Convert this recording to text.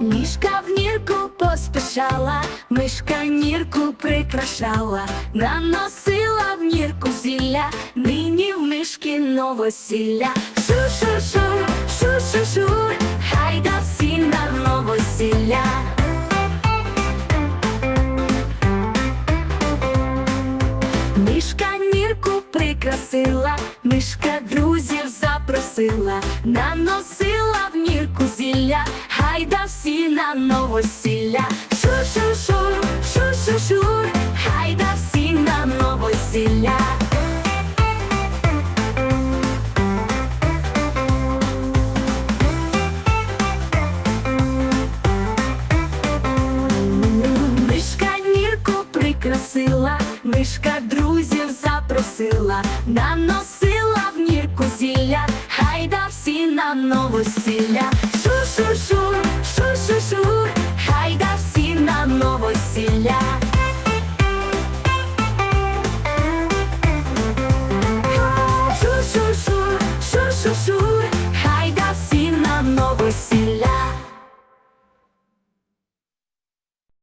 Мішка в нірку поспішала, мишка нірку прикрашала, наносила в нірку зілля, нині в мишки новосілля. Шу-шу-шу, шу-шу-шу, прикрасила, мишка друзів запросила, наносила в нірку зілля, хайда всі на новосілля. Шу-шу-шу, шу-шу-шу, хайда всі на новосілля. Мишка нірку прикрасила, мишка друзів запросила, наносила в нірку зілля, шу-шу-шу, хайда всі на новосілля.